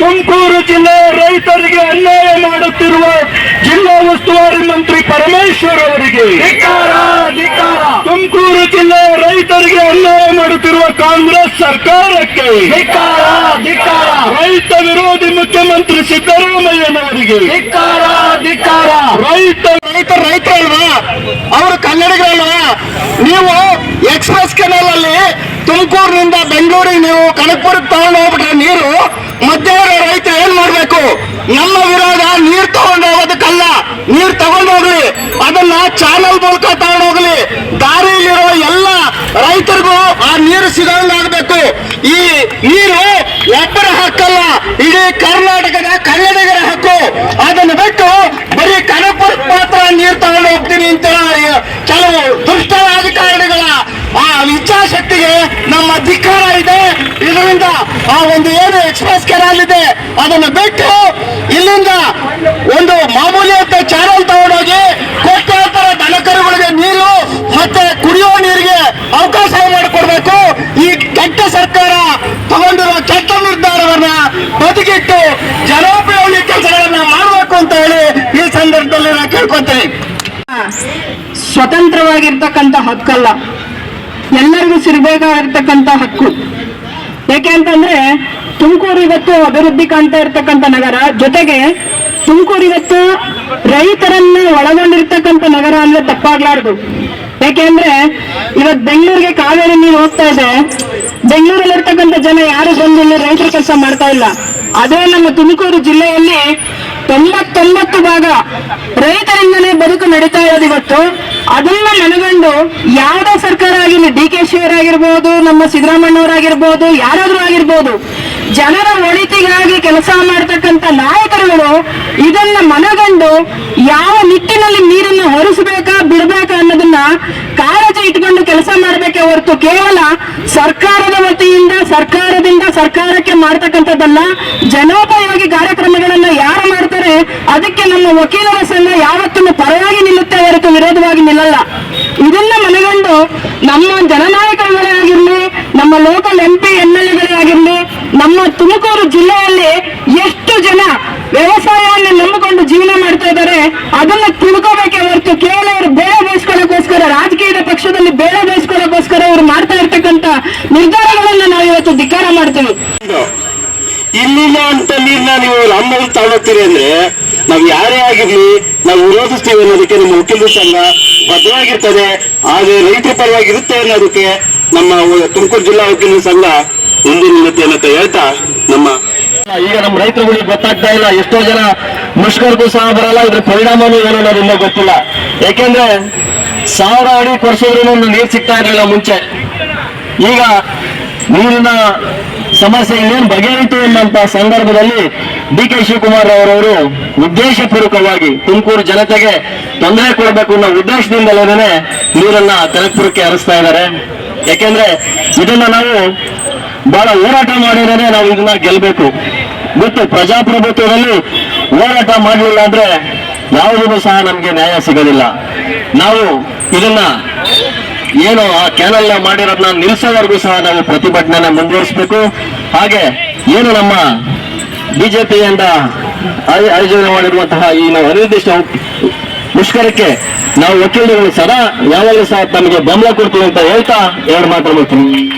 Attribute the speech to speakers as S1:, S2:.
S1: ತುಮಕೂರು ಜಿಲ್ಲೆ ರೈತರಿಗೆ ಅನ್ಯಾಯ ಮಾಡುತ್ತಿರುವ ಜಿಲ್ಲಾ ಉಸ್ತುವಾರಿ ಮಂತ್ರಿ ಪರಮೇಶ್ವರ್ ಅವರಿಗೆ. ತುಮಕೂರು ಜಿಲ್ಲೆ ರೈತರಿಗೆ ಅನ್ಯಾಯ ಮಾಡುತ್ತಿರುವ ಕಾಂಗ್ರೆಸ್ ಸರ್ಕಾರಕ್ಕೆ. ರೈತ ವಿರೋಧಿ ಮುಖ್ಯಮಂತ್ರಿ ಸಿದ್ದರಾಮಯ್ಯನವರಿಗೆ. ರೈತ ರೈತ ರೈತ ಅಲ್ವಾ ಅವರು ಕನ್ನಡಿಗರಲ್ವಾ? ನೀವು ಎಕ್ಸ್ಪ್ರೆಸ್ ಕೆನಲ್ ಅಲ್ಲಿ ತುಮಕೂರಿನಿಂದ ಬೆಂಗಳೂರಿಗೆ ನೀವು ಕನಕಪುರಕ್ಕೆ ತಗೊಂಡು ಹೋಗ್ಬಿಟ್ರೆ ನೀರು ಮಧ್ಯವರ್ಗ ರೈತ ಏನ್ ಮಾಡ್ಬೇಕು? ನಮ್ಮ ವಿರೋಧ ನೀರ್ ತಗೊಂಡು ಹೋಗೋದಕ್ಕಲ್ಲ, ನೀರ್ ತಗೊಂಡು ಹೋಗ್ಲಿ. ಅದನ್ನ ಚಾನಲ್ ಮೂಲಕ ತಗೊಂಡು ಹೋಗ್ಲಿ. ದಾರಿಯಲ್ಲಿರೋ ಎಲ್ಲ ರೈತರಿಗೂ ಆ ನೀರು ಸಿಗೋಂಗಾಗಬೇಕು ಈ ನೀರು ಒಬ್ಬರ ಹಕ್ಕಲ್ಲ, ಇಡೀ ಕರ್ನಾಟಕದ ಕನ್ನಡಿಗರ ಹಕ್ಕು. ಅದನ್ನು ಬಿಟ್ಟು ಬರೀ ಕನಪುರ ಮಾತ್ರ ನೀರು ತಗೊಂಡು ಹೋಗ್ತೀನಿ ಅಂತ ಕೆಲವು ನಮ್ಮ ಅಧಿಕಾರ ಇದೆ. ಇದರಿಂದ ಆ ಒಂದು ಏನು ಎಕ್ಸ್ಪ್ರೆಸ್ ಕೆನಾಲ್ ಇದೆ ಅದನ್ನು ಬಿಟ್ಟು ಇಲ್ಲಿಂದ ಒಂದು ಮಾಮೂಲಿ ಅಂತ ಚಾನಲ್ ತಗೊಂಡೋಗಿ ಕೋಟ್ಯಾಂತರ ದನಕರುಗಳಿಗೆ ನೀರು ಮತ್ತೆ ಕುಡಿಯುವ ನೀರಿಗೆ ಅವಕಾಶ ಮಾಡಿಕೊಡ್ಬೇಕು. ಈ ಕೆಟ್ಟ ಸರ್ಕಾರ ತಗೊಂಡಿರುವ ಕೆಟ್ಟ ನಿರ್ಧಾರವನ್ನ ಬದುಕಿಟ್ಟು ಜನೋಪಯೋಗಿ ಕೆಲಸಗಳನ್ನ ಮಾಡಬೇಕು ಅಂತ ಹೇಳಿ ಈ ಸಂದರ್ಭದಲ್ಲಿ ನಾನು ಕೇಳ್ಕೊತೇನೆ.
S2: ಸ್ವತಂತ್ರವಾಗಿರ್ತಕ್ಕಂಥ ಹಕ್ಕಲ್ಲ. ಎಲ್ಲರಿಗೂ ಸಿಗಬೇಕಾಗಿರ್ತಕ್ಕಂಥ ಹಕ್ಕು. ಯಾಕೆ ಅಂತಂದ್ರೆ ತುಮಕೂರು ಇವತ್ತು ಅಭಿವೃದ್ಧಿ ಕಾಣ್ತಾ ಇರ್ತಕ್ಕಂಥ ನಗರ. ಜೊತೆಗೆ ತುಮಕೂರು ಇವತ್ತು ರೈತರನ್ನ ಒಳಗೊಂಡಿರ್ತಕ್ಕಂಥ ನಗರ ಅಂದ್ರೆ ತಪ್ಪಾಗ್ಲಾರ್ದು. ಯಾಕೆಂದ್ರೆ ಇವತ್ತು ಬೆಂಗಳೂರಿಗೆ ಕಾವೇರಿ ನೀರು ಹೋಗ್ತಾ ಇದೆ. ಬೆಂಗಳೂರಲ್ಲಿರ್ತಕ್ಕಂಥ ಜನ ಯಾರು ಬಂದು ಇಲ್ಲಿ ರೈತರ ಕೆಲಸ ಮಾಡ್ತಾ ಇಲ್ಲ. ಅದೇ ನಮ್ಮ ತುಮಕೂರು ಜಿಲ್ಲೆಯಲ್ಲಿ ತೊಂಬತ್ತೊಂಬತ್ತು ಭಾಗ ರೈತರಿಂದಲೇ ಬದುಕು ನಡೀತಾ ಇರೋದು ಇವತ್ತು. ಅದನ್ನ ಮನಗಂಡು ಯಾವುದೇ ಸರ್ಕಾರ ಆಗಿರ್ಲಿ ಡಿ ಕೆ ಶಿವರಾಗಿರ್ಬೋದು, ನಮ್ಮ ಸಿದ್ದರಾಮಣ್ಣವರಾಗಿರ್ಬೋದು ಯಾರಾದ್ರೂ ಆಗಿರ್ಬೋದು, ಜನರ ಒಳಿತಿಗಾಗಿ ಕೆಲಸ ಮಾಡ್ತಕ್ಕಂಥ ನಾಯಕರುಗಳು ಇದನ್ನ ಮನಗಂಡು ಯಾವ ನಿಟ್ಟಿನಲ್ಲಿ ನೀರನ್ನು ಹೊರಿಸಬೇಕಾ, ಬಿಡಬೇಕಾ ಅನ್ನೋದನ್ನ ಕಾಳಜಿ ಇಟ್ಕೊಂಡು ಕೆಲಸ ಮಾಡಬೇಕೆ ಹೊರತು ಕೇವಲ ಸರ್ಕಾರದ ವತಿಯಿಂದ, ಸರ್ಕಾರದಿಂದ ಸರ್ಕಾರಕ್ಕೆ ಮಾಡ್ತಕ್ಕಂಥದ್ದಲ್ಲ, ಜನೋಪಯೋಗಿ ಕಾರ್ಯಕ್ರಮಗಳನ್ನ ಯಾರು ಮಾಡ್ತಾರೆ, ಅದಕ್ಕೆ ನಮ್ಮ ವಕೀಲರ ಸಂಘ ಯಾವತ್ತೂ ಪರವಾಗಿ ನಿಲ್ಲುತ್ತೆ ಹೊರತು ವಿರೋಧವಾಗಿ ನಿಲ್ಲಲ್ಲ. ಇದನ್ನ ಮನಗಂಡು ನಮ್ಮ ಜನನಾಯಕರುಗಳೇ ಆಗಿರಲಿ, ನಮ್ಮ ಲೋಕಲ್ ಎಂ ಪಿ ಎಲ್ ಎಗಳೇ ಆಗಿರಲಿ, ನಮ್ಮ ತುಮಕೂರು ಜಿಲ್ಲೆಯಲ್ಲಿ ಎಷ್ಟು ಜನ ವ್ಯವಸಾಯವನ್ನು ನಂಬಿಕೊಂಡು ಜೀವನ ಮಾಡ್ತಾ ಇದ್ದಾರೆ, ಅದನ್ನ ತಿಳ್ಕೋಬೇಕೆ ಹೊರತು ಕೇವಲ ಅವರು ಬೇಳೆ ಬೇಯಿಸ್ಕೊಳ್ಳೋಕ್ಕೋಸ್ಕರ, ರಾಜಕೀಯದ ಪಕ್ಷದಲ್ಲಿ ಬೇಳೆ ಬೇಯಿಸ್ಕೊಳ್ಳೋಕ್ಕೋಸ್ಕರ ಅವರು ಮಾಡ್ತಾ ಇರ್ತಕ್ಕಂತ ನಿರ್ಧಾರಗಳನ್ನ ನಾವು ಇವತ್ತು ಧಿಕ್ಕಾರ ಮಾಡ್ತೀವಿ.
S1: ಇಲ್ಲಿಲ್ಲ ಅಂತ ನೀರ್ನ ನೀವು ನಮ್ಮಲ್ಲಿ ತಗೊಳ್ತೀರಿ ಅಂದ್ರೆ ನಾವು ಯಾರೇ ಆಗಿರ್ಲಿ, ನಾವು ವಿರೋಧಿಸ್ತೀವಿ ಅನ್ನೋದಕ್ಕೆ ನಿಮ್ಮ ವಕೀಲರ ಸಂಘ ಬದ್ಧವಾಗಿರ್ತದೆ. ಹಾಗೆ ರೈತರ ಪರವಾಗಿರುತ್ತೆ ಅನ್ನೋದಕ್ಕೆ ನಮ್ಮ ತುಮಕೂರು ಜಿಲ್ಲಾ ವಕೀಲರ ಸಂಘ ಮುಂದೆ ನಿಲ್ಲುತ್ತೆ ಅಂತ ಹೇಳ್ತಾ ನಮ್ಮ ಈಗ ನಮ್ಮ ರೈತರುಗಳಿಗೆ ಗೊತ್ತಾಗ್ತಾ ಇಲ್ಲ. ಎಷ್ಟೋ ಜನ ಮುಷ್ಕರಕ್ಕೂ ಸಹ ಬರಲ್ಲ. ಇದ್ರ ಪರಿಣಾಮನೂ ಏನು ಅನ್ನೋದು ಇನ್ನೂ ಗೊತ್ತಿಲ್ಲ. ಯಾಕೆಂದ್ರೆ ಸಾವಿರ ಅಡಿ ಕೊರ್ಸಿದ್ರು ನೀರು ಸಿಗ್ತಾ ಇರಲಿಲ್ಲ ಮುಂಚೆ. ಈಗ ನೀರಿನ ಸಮಸ್ಯೆ ಇನ್ನೇನು ಬಗೆಹರಿತು ಎಂಬಂತ ಸಂದರ್ಭದಲ್ಲಿ ಡಿ ಕೆ ಶಿವಕುಮಾರ್ ಅವರವರು ಉದ್ದೇಶಪೂರ್ವಕವಾಗಿ ತುಮಕೂರು ಜನತೆಗೆ ತೊಂದರೆ ಕೊಡಬೇಕು ಅನ್ನೋ ಉದ್ದೇಶದಿಂದಲೇ ನೀರನ್ನ ಕನಕಪುರಕ್ಕೆ ಹರಿಸ್ತಾ ಇದ್ದಾರೆ. ಯಾಕೆಂದ್ರೆ ಇದನ್ನ ನಾವು ಬಹಳ ಹೋರಾಟ ಮಾಡಿದ್ರೆ ನಾವು ಇದನ್ನ ಗೆಲ್ಲಬೇಕು ಗೊತ್ತು ಪ್ರಜಾಪ್ರಭುತ್ವದಲ್ಲಿ ಹೋರಾಟ ಮಾಡಲಿಲ್ಲ ಅಂದ್ರೆ ಯಾವುದೂ ಸಹ ನಮಗೆ ನ್ಯಾಯ ಸಿಗೋದಿಲ್ಲ ನಾವು ಇದನ್ನ ಏನು ಆ ಕ್ಯಾನಲ್ ಮಾಡಿರೋದನ್ನ ನಿಲ್ಲಿಸೋವರೆಗೂ ಸಹ ನಾವು ಪ್ರತಿಭಟನೆ ಮುಂದುವರಿಸಬೇಕು. ಹಾಗೆ ಏನು ನಮ್ಮ ಬಿಜೆಪಿಯಿಂದ ಆಯೋಜನೆ ಮಾಡಿರುವಂತಹ ಈ ನಾವು ಅನಿರ್ದಿಷ್ಟ ಮುಷ್ಕರಕ್ಕೆ ನಾವು ವಕೀಲರುಗಳು ಸದಾ ಯಾವಾಗಲೂ ಸಹ ತಮಗೆ ಬೆಂಬಲ ಕೊಡ್ತೀವಿ ಅಂತ ಹೇಳ್ತಾ ಎರಡು ಮಾತು ಮಾಡ್ತೀನಿ